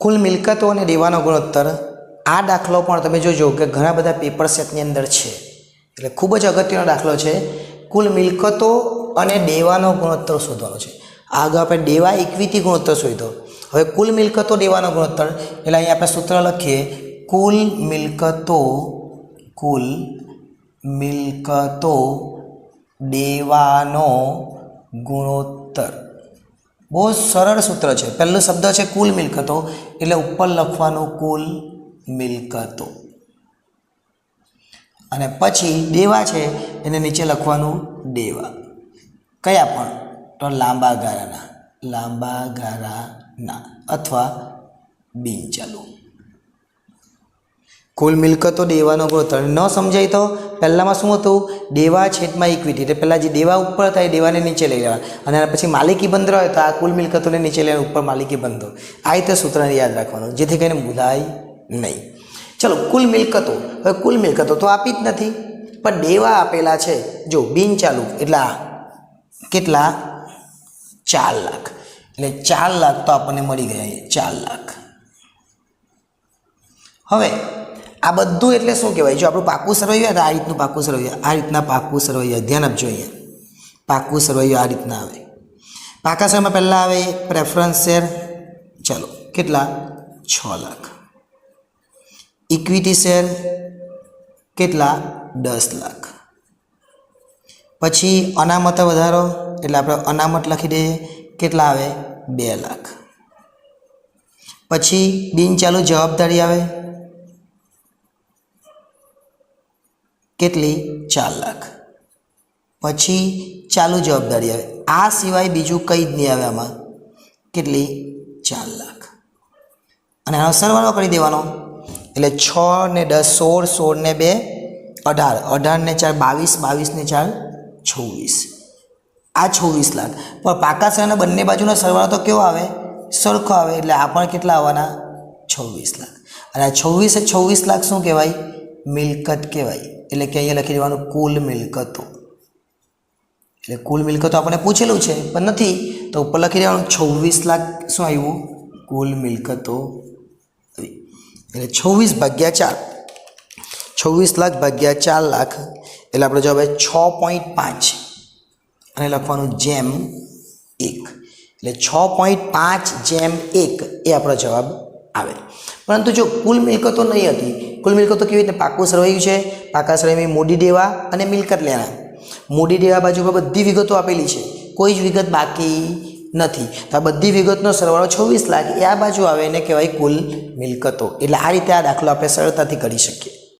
કુલ મિલકતો અને દેવાનો ગુણોત્તર આ દાખલો પણ તમે જોજો કે ઘણા બધા પેપર સેટની અંદર છે. એટલે ખૂબ જ અગત્યનો દાખલો છે. કુલ મિલકતો અને દેવાનો ગુણોત્તર શોધવાનો છે. આગળ આપણે દેવા ઇક્વિટી ગુણોત્તર શોધ્યો હવે કુલ મિલકતો, દેવાનો ગુણોત્તર, એટલે અહીંયા આપણે સૂત્ર લખીએ. કુલ મિલકતો કુલ મિલકતો, દેવાનો ગુણોત્તર. બહુ સરળ સૂત્ર છે. પહેલો શબ્દ છે કુલ મિલકતો, એટલે ઉપર લખવાનું કુલ મિલકતો. અને પછી દેવા છે, એને નીચે લખવાનું દેવા. કયા પણ? તો લાંબા ગાળાના. લાંબા ગાળાના. અથવા બિનચાલુ. કુલ મિલકતો દેવાનો ગુણોત્તર ન સમજાય તો પહેલાંમાં શું હતું? દેવા છેદમાં ઇક્વિટી એટલે પહેલાં જે દેવા ઉપર હતા એ દેવાને નીચે લઈ લેવા અને પછી માલિકી બંધ હોય તો આ કુલ મિલકતોને નીચે લેવાનું ઉપર માલિકી બંધો. આ રીતે સૂત્રને યાદ રાખવાનું. જેથી કરીને ભૂલાય નહીં. ચલો, કુલ મિલકતો. હવે કુલ મિલકતો તો આપી જ નથી. પણ દેવા આપેલા છે. જો બિન ચાલુ એટલે કેટલા? ચાર લાખ. એટલે ચાર લાખ તો આપણને મળી ગયા ચાર લાખ. હવે આ બધું એટલે શું કહેવાય? જો આપણું પાકું સરવૈયું આ રીતનું પાકું સરવૈયું આ રીતના પાકું સરવૈયું ધ્યાન આપજો અહીંયા. પાકું સરવૈયું આ રીતના આવે. પાકા સમયમાં પહેલાં આવે પ્રેફરન્સ શેર ચાલો, કેટલા? છ લાખ. ઇક્વિટી શેર કેટલા? દસ લાખ. પછી અનામત વધારો, એટલે આપણે અનામત લખી દઈએ. કેટલા આવે? બે લાખ. પછી બિનચાલુ જવાબદારી આવે. કેટલી? ચાર લાખ. પછી ચાલુ જવાબદારી આવે. આ સિવાય બીજું કંઈ જ નહીં આવે આમાં. કેટલી? ચાર લાખ. અને આનો સરવાળો કરી દેવાનો. એટલે છ ને દસ, સોળ સોળ ને બે, અઢાર. અઢાર ને ચાર, બાવીસ બાવીસ ને ચાર, છવ્વીસ. આ છવ્વીસ લાખ. પણ પાકા શહેરના બંને બાજુનો સરવાળો તો કેવો આવે? સરખો આવે. એટલે આ પણ કેટલા આવવાના? છવ્વીસ લાખ. અને આ છવ્વીસે છવ્વીસ લાખ શું કહેવાય? મિલકત કહેવાય. એટલે કે અહીંયા લખી દેવાનું કુલ મિલકતો. એટલે કુલ મિલકતો આપણને પૂછેલું છે, પણ નથી. તો ઉપર લખી દેવાનું છવ્વીસ લાખ શું આવ્યું? કુલ મિલકતો એટલે છવ્વીસ ભાગ્યા ચાર. છવ્વીસ લાખ ભાગ્યા ચાર લાખ, એટલે આપણો જવાબ આવે છ પોઈન્ટ પાંચ. અને લખવાનું જેમ એક. એટલે છ પોઈન્ટ પાંચ જેમ એક એ આપણો જવાબ આવે. પરંતુ જો કુલ મિલકતો નહીં હતી, કુલ મિલકતો કેવી રીતે પાકું સરવાયું છે? પાકા સરવૈયામાં મૂડી દેવા અને મિલકત લેણા મૂડી દેવા બાજુ પર બધી વિગતો આપેલી છે. કોઈ જ વિગત બાકી નથી. તો આ બધી વિગતનો સરવાળો છવ્વીસ લાખ એ આ બાજુ આવે એને કહેવાય કુલ મિલકતો. એટલે આ રીતે આ દાખલો આપણે સરળતાથી કરી શકીએ.